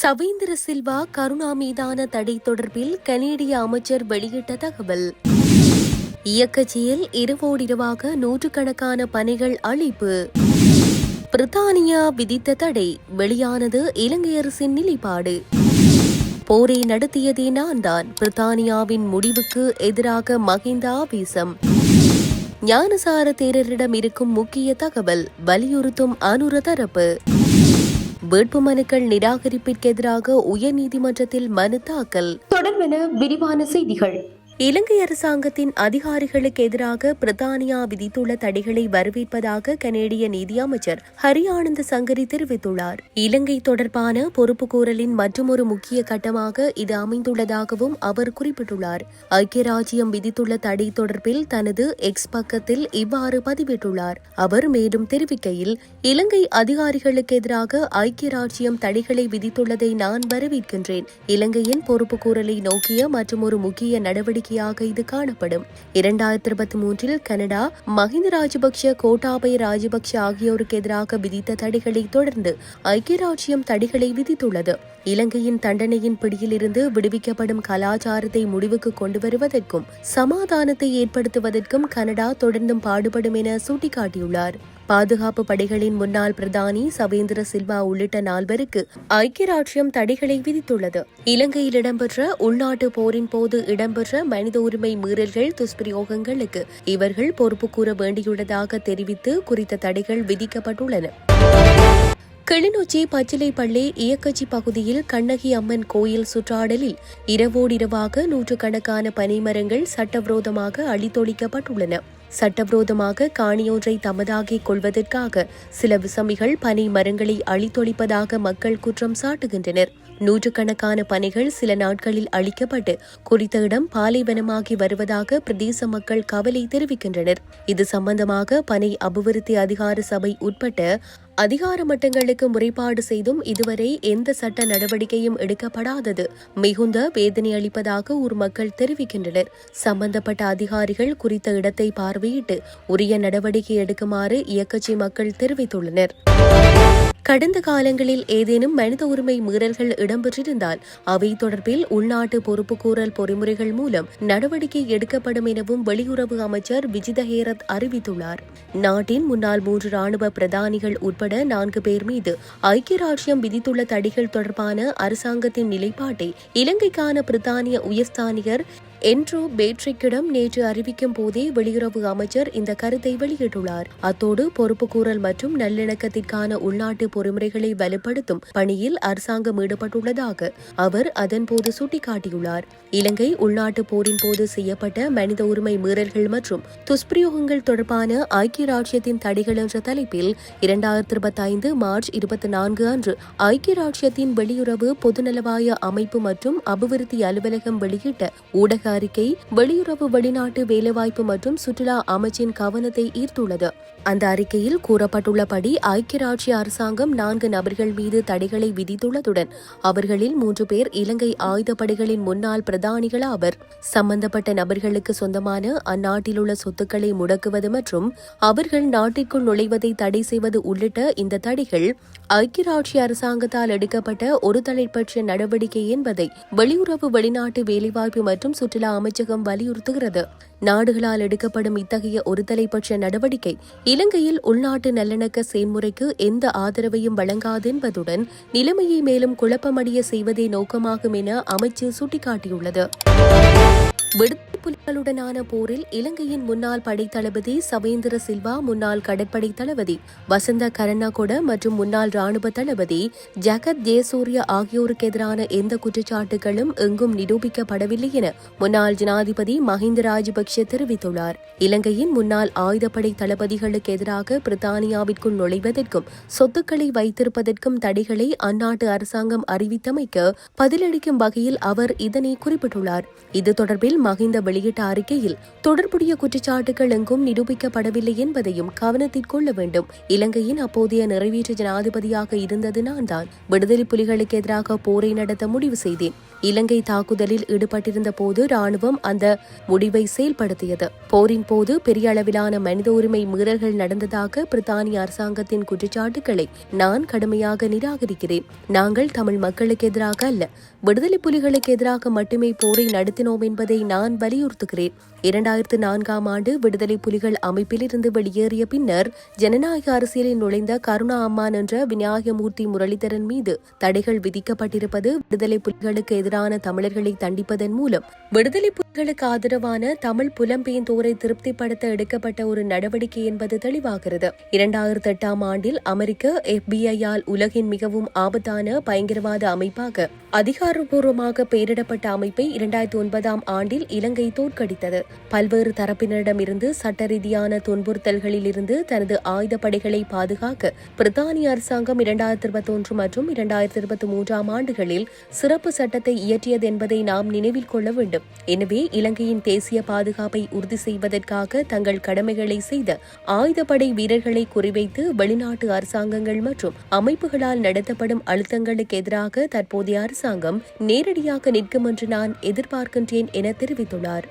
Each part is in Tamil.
சவேந்திர சில்வா கருணா மீதான தடை தொடர்பில் கனேடிய அமைச்சர் வெளியிட்ட தகவல். இயக்கச்சியில் இரவோடிரவாக நூற்றுக்கணக்கான பணிகள் அழிப்பு பிரித்தானியா விதித்த தடை வெளியானது இலங்கை அரசின் நிலைப்பாடு. போரை நடத்தியதே நான் தான் பிரித்தானியாவின் முடிவுக்கு எதிராக மகிந்த ஆவேசம். ஞானசார தேரரிடம் இருக்கும் முக்கிய தகவல் வலியுறுத்தும் அனுர தரப்பு. வேட்புமனுக்கள் நிராகரிப்பிற்கு எதிராக உயர்நீதிமன்றத்தில் மனு தாக்கல். தொடர்பென விரிவான செய்திகள். இலங்கை அரசாங்கத்தின் அதிகாரிகளுக்கு எதிராக பிரித்தானியா விதித்துள்ள தடைகளை வரவேற்பதாக கனேடிய நீதியமைச்சர் ஹரி ஆனந்த் சங்கரி தெரிவித்துள்ளார். இலங்கை தொடர்பான பொறுப்புக்கூறலின் மற்றொரு முக்கிய கட்டமாக இது அமைந்துள்ளதாகவும் அவர் குறிப்பிட்டுள்ளார். ஐக்கிய ராஜ்யம் விதித்துள்ள தடை தொடர்பில் தனது எக்ஸ் பக்கத்தில் இவ்வாறு பதிவிட்டுள்ளார். அவர் மேலும் தெரிவிக்கையில் இலங்கை அதிகாரிகளுக்கு எதிராக ஐக்கிய ராஜ்யம் தடைகளை விதித்துள்ளதை நான் வரவேற்கின்றேன். இலங்கையின் பொறுப்புக்கூறலை நோக்கிய மற்றும் ஒரு முக்கிய நடவடிக்கை நடவடிக்கையாக இது காணப்படும். இரண்டாயிரத்தி இருபத்தி மூன்றில் கனடா மஹிந்த ராஜபக்ஷ கோட்டாபய ராஜபக்ஷ ஆகியோருக்கு எதிராக விதித்த தடைகளை தொடர்ந்து ஐக்கிய ராஜ்யம் தடைகளை விதித்துள்ளது. இலங்கையின் தண்டனையின் பிடியிலிருந்து விடுவிக்கப்படும் கலாச்சாரத்தை முடிவுக்கு கொண்டு வருவதற்கும் சமாதானத்தை ஏற்படுத்துவதற்கும் கனடா தொடர்ந்தும் பாடுபடும் என சுட்டிக்காட்டியுள்ளார். பாதுகாப்பு படைகளின் முன்னாள் பிரதானி சவேந்திர சில்வா உள்ளிட்ட நால்வருக்கு ஐக்கிய ராஜ்யம் தடைகளை விதித்துள்ளது. இலங்கையில் இடம்பெற்ற உள்நாட்டு போரின் போது இடம்பெற்ற மனித உரிமை மீறல்கள் துஷ்பிரயோகங்களுக்கு இவர்கள் பொறுப்பு கூற வேண்டியுள்ளதாக தெரிவித்து குறித்த தடைகள் விதிக்கப்பட்டுள்ளன. கிளிநொச்சி பச்சிலைப்பள்ளி இயக்கச்சி பகுதியில் கண்ணகி அம்மன் கோயில் சுற்றாடலில் இரவோடிரவாக நூற்றுக்கணக்கான பனைமரங்கள் சட்டவிரோதமாக அழித்தொழிக்கப்பட்டுள்ளன சட்டவிரோதமாக காணியொன்றை தமதாகிக் கொள்வதற்காக சில விசமிகள் பனை மரங்களை அழித்தொழிப்பதாக மக்கள் குற்றம் சாட்டுகின்றனர். நூற்றுக்கணக்கான பனைகள் சில நாட்களில் அழிக்கப்பட்டு குறித்த இடம் பாலைவனமாகி வருவதாக பிரதேச மக்கள் கவலை தெரிவிக்கின்றனர். இது சம்பந்தமாக பனை அபிவிருத்தி அதிகார சபை உட்பட்ட அதிகார மட்டங்களுக்கு முறைப்பாடு செய்தும் இதுவரை எந்த சட்ட நடவடிக்கையும் எடுக்கப்படாதது. மிகுந்த வேதனை அளிப்பதாக ஊர் மக்கள் தெரிவிக்கின்றனர். சம்பந்தப்பட்ட அதிகாரிகள் குறித்த இடத்தை பார்வையிட்டு உரிய நடவடிக்கை எடுக்குமாறு இயக்கச்சி மக்கள் தெரிவித்துள்ளனர். கடந்த காலங்களில் ஏதேனும் மனித உரிமை மீறல்கள் இடம்பெற்றிருந்தால் அவை தொடர்பில் உள்நாட்டு பொறுப்புக்கூறல் பொறிமுறைகள் மூலம் நடவடிக்கை எடுக்கப்படும் எனவும் வெளியுறவு அமைச்சர் விஜித ஹேரத் அறிவித்துள்ளார். நாட்டின் முன்னாள் மூன்று ராணுவ பிரதானிகள் உட்பட நான்கு பேர் மீது ஐக்கிய ராஜ்யம் விதித்துள்ள தடைகள் தொடர்பான அரசாங்கத்தின் நிலைப்பாட்டை இலங்கைக்கான பிரித்தானிய உயர்ஸ்தானிகர் என்ட்ரோ பேட்ரிக்கிடம் நேற்று அறிவிக்கும் போதே வெளியுறவு அமைச்சர் இந்த கருத்தை வெளியிட்டுள்ளார். அத்தோடு பொறுப்புக்கூறல் மற்றும் நல்லிணக்கத்திற்கான உள்நாட்டு பொறிமுறைகளை வலுப்படுத்தும் பணியில் அரசாங்கம் ஈடுபட்டுள்ளதாக அவர் அதன்போது சுட்டிக்காட்டியுள்ளார். இலங்கை உள்நாட்டு போரின் போது செய்யப்பட்ட மனித உரிமை மீறல்கள் மற்றும் துஷ்பிரயோகங்கள் தொடர்பான ஐக்கிய ராஜ்யத்தின் தடைகள் என்ற தலைப்பில் இரண்டாயிரத்தி இருபத்தி ஐந்து மார்ச் இருபத்தி நான்கு அன்று ஐக்கிய ராஜ்யத்தின் வெளியுறவு பொதுநலவாய அமைப்பு மற்றும் அபிவிருத்தி அலுவலகம் வெளியிட்ட ஊடக அறிக்கை வெளியுறவு வெளிநாட்டு வேலைவாய்ப்பு மற்றும் சுற்றுலா அமைச்சின் கவனத்தை ஈர்த்துள்ளது. அந்த அறிக்கையில் கூறப்பட்டுள்ளபடி ஐக்கிய ராஜ்ய அரசாங்கம் நான்கு நபர்கள் மீது தடைகளை விதித்துள்ளதுடன் அவர்களில் மூன்று பேர் இலங்கை ஆயுதப்படைகளின் முன்னாள் பிரதானிகள் ஆவர். சம்பந்தப்பட்ட நபர்களுக்கு சொந்தமான அந்நாட்டிலுள்ள சொத்துக்களை முடக்குவது மற்றும் அவர்கள் நாட்டிற்குள் நுழைவதை தடை செய்வது உள்ளிட்ட இந்த தடைகள் ஐக்கிய ராஜ்ய அரசாங்கத்தால் எடுக்கப்பட்ட ஒரு தலைப்பட்ச நடவடிக்கை என்பதை வெளியுறவு வெளிநாட்டு வேலைவாய்ப்பு மற்றும் சுற்றுலா அமைச்சகம் வலியுறுத்துகிறது. நாடுகளால் எடுக்கப்படும் இத்தகைய ஒருதலைபட்ச நடவடிக்கை இலங்கையில் உள்நாட்டு நல்லிணக்க செயல்முறைக்கு எந்த ஆதரவையும் வழங்காது என்பதுடன் நிலைமையை மேலும் குழப்பமடைய செய்வதே நோக்கமாகும் என அமைச்சு சுட்டிக்காட்டியுள்ளது. விடுதலை புலிகளுடனான போரில் இலங்கையின் முன்னாள் படைத்தளபதி சவேந்திர சில்வா முன்னாள் கடற்படை தளபதி வசந்த கரண்ணாகொட மற்றும் முன்னாள் ராணுவ தளபதி ஜகத் ஜெயசூரிய ஆகியோருக்கு எதிரான எந்த குற்றச்சாட்டுகளும் எங்கும் நிரூபிக்கப்படவில்லை என முன்னாள் ஜனாதிபதி மஹிந்த ராஜபக்ஷ தெரிவித்துள்ளார். இலங்கையின் முன்னாள் ஆயுதப்படை தளபதிகளுக்கு எதிராக பிரித்தானியாவிற்குள் நுழைவதற்கும் சொத்துக்களை வைத்திருப்பதற்கும் தடைகளை அந்நாட்டு அரசாங்கம் அறிவித்தமைக்கு பதிலளிக்கும் வகையில் அவர் இதனை குறிப்பிட்டுள்ளார். இது தொடர்பில் மகிந்த வெளியிட்ட அறிக்கையில் தொடர்புடைய குற்றச்சாட்டுகள் எங்கும் நிரூபிக்கப்படவில்லை என்பதையும் கவனத்தில் கொள்ள வேண்டும். இலங்கையின் அப்போதைய நிறைவேற்று ஜனாதிபதியாக இருந்தது நான் தான். விடுதலை புலிகளுக்கு எதிராக போரை நடத்த முடிவு செய்தேன். இலங்கை தாக்குதலில் ஈடுபட்டிருந்த போது ராணுவம் அந்த முடிவை செயல்படுத்தியது. போரின் போது பெரிய அளவிலான மனித உரிமை மீறல்கள் நடந்ததாக பிரித்தானிய அரசாங்கத்தின் குற்றச்சாட்டுகளை நான் கடுமையாக நிராகரிக்கிறேன். நாங்கள் தமிழ் மக்களுக்கு எதிராக அல்ல விடுதலை புலிகளுக்கு எதிராக மட்டுமே போரை நடத்தினோம் என்பதை நான் வலியுறுத்துகிறேன். இரண்டாயிரத்து நான்காம் ஆண்டு விடுதலை புலிகள் அமைப்பிலிருந்து வெளியேறிய பின்னர் ஜனநாயக அரசியலில் நுழைந்த கருணா அம்மான் என்ற விநாயகமூர்த்தி முரளிதரன் மீது தடைகள் விதிக்கப்பட்டிருப்பது விடுதலை புலிகளுக்கு எதிரான தமிழர்களை தண்டிப்பதன் மூலம். விடுதலை புலிகளுக்கு ஆதரவான தமிழ் புலம்பெயர்ந்தோரை திருப்திப்படுத்த எடுக்கப்பட்ட ஒரு நடவடிக்கை என்பது தெளிவாகிறது. இரண்டாயிரத்தி எட்டாம் ஆண்டில் அமெரிக்க எஃபிஐயால் உலகின் மிகவும் ஆபத்தான பயங்கரவாத அமைப்பாக அதிகாரப்பூர்வமாக பெயரிடப்பட்ட அமைப்பை இரண்டாயிரத்தி ஒன்பதாம் ஆண்டில் இலங்கை தோற்கடித்தது. பல்வேறு தரப்பினரிடமிருந்து சட்ட ரீதியான இருந்து தனது ஆயுதப்படைகளை பாதுகாக்க பிரித்தானிய அரசாங்கம் இரண்டாயிரத்தி இருபத்தி ஒன்று மற்றும் இரண்டாயிரத்தி இருபத்தி மூன்றாம் ஆண்டுகளில் சிறப்பு சட்டத்தை இயற்றியது என்பதை நாம் நினைவில் கொள்ள வேண்டும். எனவே இலங்கையின் தேசிய பாதுகாப்பை உறுதி செய்வதற்காக தங்கள் கடமைகளை செய்த ஆயுதப்படை வீரர்களை குறிவைத்து வெளிநாட்டு அரசாங்கங்கள் மற்றும் அமைப்புகளால் நடத்தப்படும் அழுத்தங்களுக்கு எதிராக தற்போதைய அரசாங்கம் நேரடியாக நிற்கும் என்று நான் எதிர்பார்க்கின்றேன் என தெரிவித்துள்ளார்.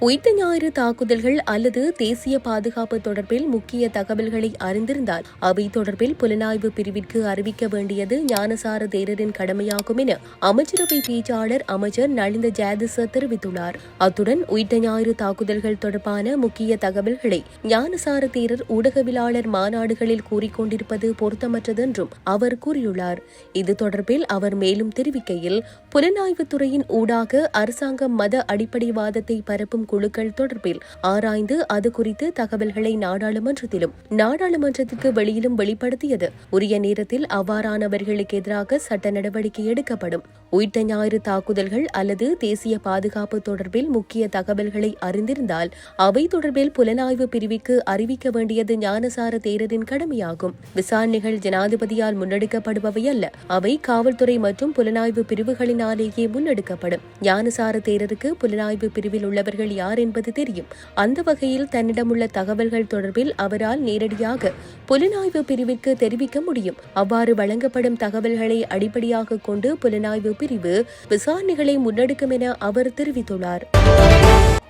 உயிர்த்த ஞாயிறு தாக்குதல்கள் அல்லது தேசிய பாதுகாப்பு தொடர்பில் முக்கிய தகவல்களை அறிந்திருந்தால் அவை தொடர்பில் புலனாய்வு பிரிவிற்கு அறிவிக்க வேண்டியது ஞானசார தேரரின் கடமையாகும் என அமைச்சரவை பேச்சாளர் அமைச்சர் நலிந்த ஜாதிச தெரிவித்துள்ளார். அத்துடன் உயிர்த்த ஞாயிறு தாக்குதல்கள் தொடர்பான முக்கிய தகவல்களை ஞானசார தேரர் ஊடகவியலாளர் மாநாடுகளில் கூறிக்கொண்டிருப்பது பொருத்தமற்றது என்றும் அவர் கூறியுள்ளார். இது தொடர்பில் அவர் மேலும் தெரிவிக்கையில் புலனாய்வுத்துறையின் ஊடாக அரசாங்கம் மத அடிப்படைவாதத்தை பரப்பும் குழுக்கள் தொடர்பில் ஆராய்ந்து அது குறித்து தகவல்களை நாடாளுமன்றத்திலும் நாடாளுமன்றத்திற்கு வெளியிலும் வெளிப்படுத்தியது. உரிய நேரத்தில் அவ்வாறானவர்களுக்கு எதிராக சட்ட நடவடிக்கை எடுக்கப்படும். உயிர்த்த ஞாயிறு தாக்குதல்கள் அல்லது தேசிய பாதுகாப்பு தொடர்பில் முக்கிய தகவல்களை அறிந்திருந்தால் அவை தொடர்பில் புலனாய்வு பிரிவுக்கு அறிவிக்க வேண்டியது ஞானசார தேரரின் கடமையாகும். விசாரணைகள் ஜனாதிபதியால் முன்னெடுக்கப்படுபவை அல்ல அவை காவல்துறை மற்றும் புலனாய்வு பிரிவுகளினாலேயே முன்னெடுக்கப்படும். ஞானசார தேரருக்கு புலனாய்வு பிரிவில் உள்ளவர்கள் யார் என்பது தெரியும். அந்த வகையில் தன்னிடமுள்ள தகவல்கள் தொடர்பில் அவரால் நேரடியாக புலனாய்வு பிரிவிற்கு தெரிவிக்க முடியும். அவ்வாறு வழங்கப்படும் தகவல்களை அடிப்படையாக கொண்டு புலனாய்வு பிரிவு விசாரணைகளை முன்னெடுக்கும் என அவர் தெரிவித்துள்ளார்.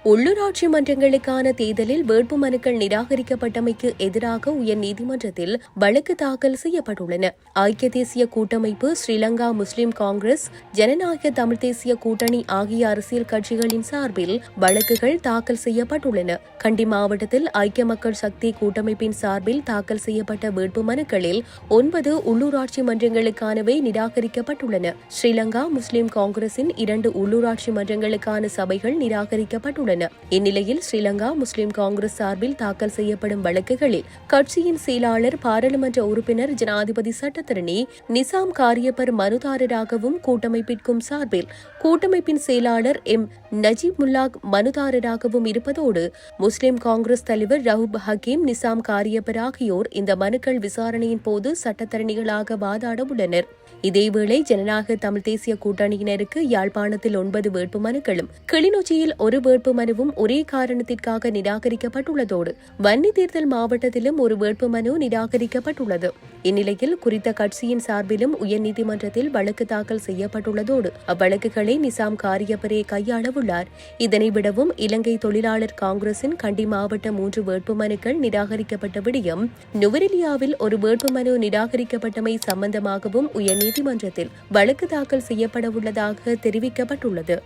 உள்ளூராட்சி மன்றங்களுக்கான தேர்தலில் வேட்புமனுக்கள் நிராகரிக்கப்பட்டமைக்கு எதிராக உயர்நீதிமன்றத்தில் வழக்கு தாக்கல் செய்யப்பட்டுள்ளன. ஐக்கிய தேசிய கூட்டமைப்பு ஸ்ரீலங்கா முஸ்லிம் காங்கிரஸ் ஜனநாயக தமிழ் தேசிய கூட்டணி ஆகிய அரசியல் கட்சிகளின் சார்பில் வழக்குகள் தாக்கல் செய்யப்பட்டுள்ளன. கண்டி மாவட்டத்தில் ஐக்கிய மக்கள் சக்தி கூட்டமைப்பின் சார்பில் தாக்கல் செய்யப்பட்ட வேட்பு மனுக்களில் ஒன்பது உள்ளூராட்சி மன்றங்களுக்கானவை நிராகரிக்கப்பட்டுள்ளன. ஸ்ரீலங்கா முஸ்லிம் காங்கிரசின் இரண்டு உள்ளூராட்சி மன்றங்களுக்கான சபைகள் நிராகரிக்கப்பட்டுள்ளன. உள்ளன இந்நிலையில் ஸ்ரீலங்கா முஸ்லிம் காங்கிரஸ் சார்பில் தாக்கல் செய்யப்படும் வழக்குகளில் கட்சியின் செயலாளர் பாராளுமன்ற உறுப்பினர் ஜனாதிபதி சட்டத்தரணி நிசாம் காரியப்பர் மனுதாரராகவும் கூட்டமைப்பிற்கும் சார்பில் கூட்டமைப்பின் செயலாளர் எம். நஜீப் முல்லாக் மனுதாரராகவும் இருப்பதோடு முஸ்லிம் காங்கிரஸ் தலைவர் ரவுப் ஹக்கீம் நிசாம் காரியப்பர் ஆகியோர் இந்த மனுக்கள் விசாரணையின் போது சட்டத்தரணிகளாக வாதாட உள்ளனர். இதேவேளை ஜனநாயக தமிழ் தேசிய கூட்டணியினருக்கு யாழ்ப்பாணத்தில் ஒன்பது வேட்புமனுக்களும் கிளிநொச்சியில் ஒரு வேட்புமனுவும் ஒரே காரணத்திற்காக நிராகரிக்கப்பட்டுள்ளதோடு வன்னி தேர்தல் மாவட்டத்திலும் ஒரு வேட்புமனு நிராகரிக்கப்பட்டுள்ளது. இந்நிலையில் குறித்த கட்சியின் சார்பிலும் உயர்நீதிமன்றத்தில் வழக்கு தாக்கல் செய்யப்பட்டுள்ளதோடு அவ்வழக்குகளை நிசாம் காரியப்பரே கையாளவுள்ளார். இதனை விடவும் இலங்கை தொழிலாளர் காங்கிரசின் கண்டி மாவட்ட மூன்று வேட்புமனுக்கள் நிராகரிக்கப்பட்ட விடயம் நுவரெலியாவில் ஒரு வேட்புமனு நிராகரிக்கப்பட்டமை சம்பந்தமாகவும் உயர்நீதிமன்றத்தில் நீதிமன்றத்தில் வழக்கு தாக்கல் செய்யப்பட உள்ளதாக தெரிவிக்கப்பட்டுள்ளது.